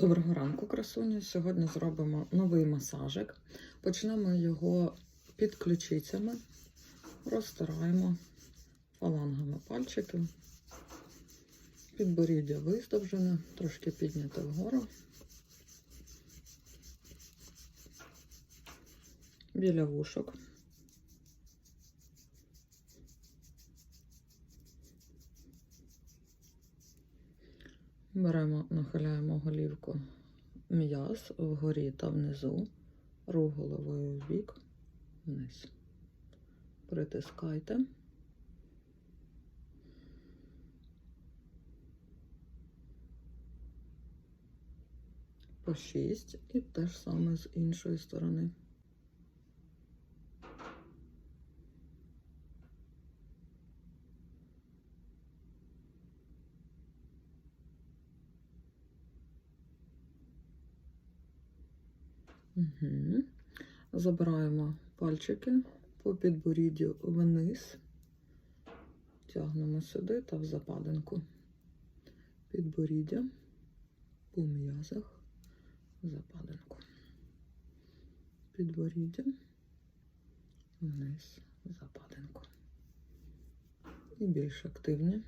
Доброго ранку, красуні. Сьогодні зробимо новий масажик. Почнемо його під ключицями, розтираємо фалангами пальчиків. Підборіддя виздовжене, трошки підняте вгору. Біля вушок. Беремо, нахиляємо голівку м'яз вгорі та внизу, рух головою в бік, вниз. Притискайте. По 6 і те ж саме з іншої сторони. Угу. Забираємо пальчики по підборіддю вниз, тягнемо сюди та в западинку. Підборіддя по м'язах, западинку. Підборіддя вниз, западинку. І більш активні.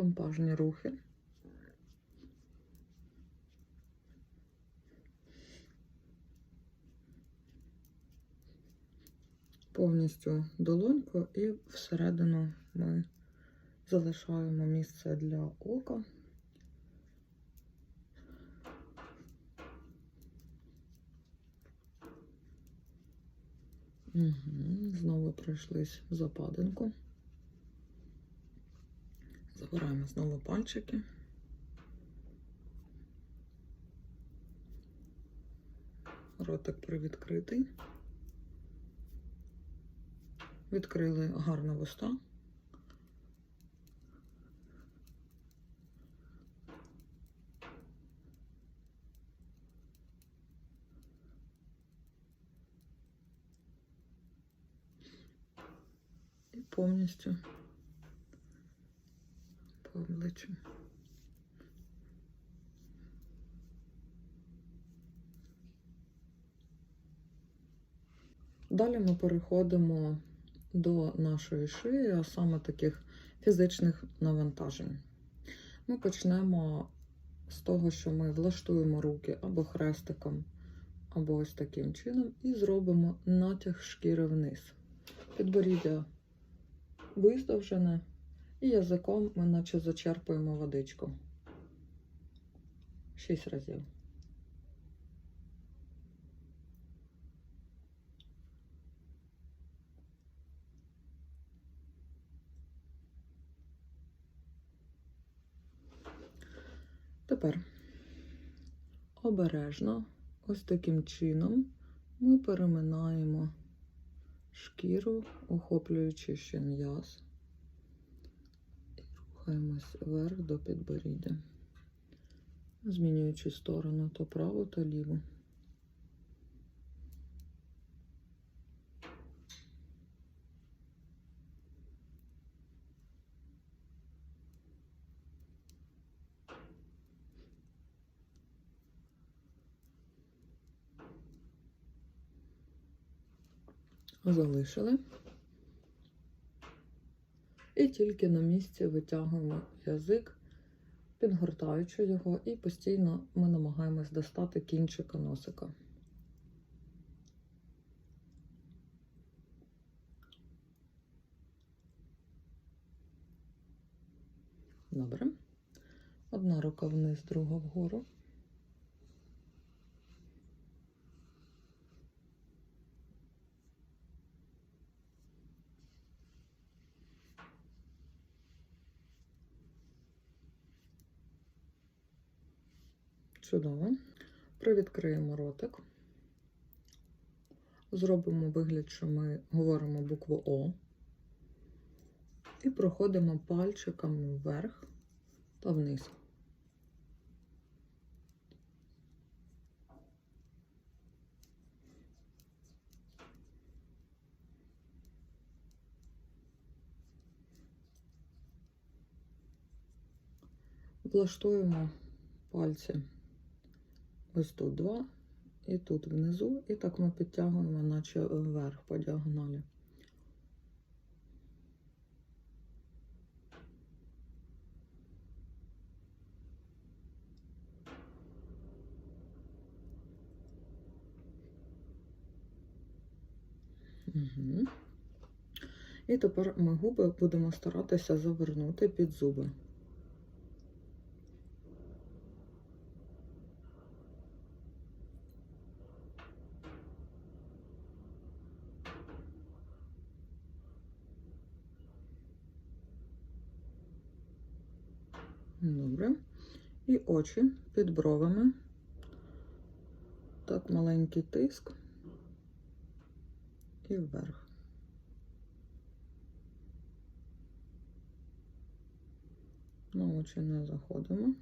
Помпажні рухи. Повністю долоньку і всередину ми залишаємо місце для ока. Угу. Знову пройшлись западинку. Забираємо знову пальчики. Ротик привідкритий. Відкрили гарно вуста. Повністю по обличчю. Далі ми переходимо до нашої шиї, а саме таких фізичних навантажень. Ми почнемо з того, що ми влаштуємо руки або хрестиком, або ось таким чином, і зробимо натяг шкіри вниз. Підборіддя виздовжене, і язиком ми наче зачерпуємо водичку. Шість разів. Тепер обережно, ось таким чином ми переминаємо шкіру, охоплюючи ще м'яз. Рухаємось вверх до підборіддя, змінюючи сторону то праву, то ліву. Залишили. І тільки на місці витягуємо язик, підгортаючи його, і постійно ми намагаємось достати кінчика носика. Добре. Одна рука вниз, друга вгору. Чудово. Привідкриємо ротик. Зробимо вигляд, що ми говоримо букву О. І проходимо пальчиками вверх та вниз. Влаштуємо пальці ось тут два, і тут внизу, і так ми підтягуємо, наче вверх по діагоналі. Угу. І тепер ми губи будемо старатися завернути під зуби. Добре. І очі під бровами. Так, маленький тиск і вверх. На очі не заходимо.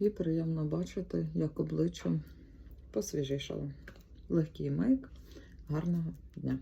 І приємно бачити, як обличчя посвіжішало. Легкий мейк. Гарного дня!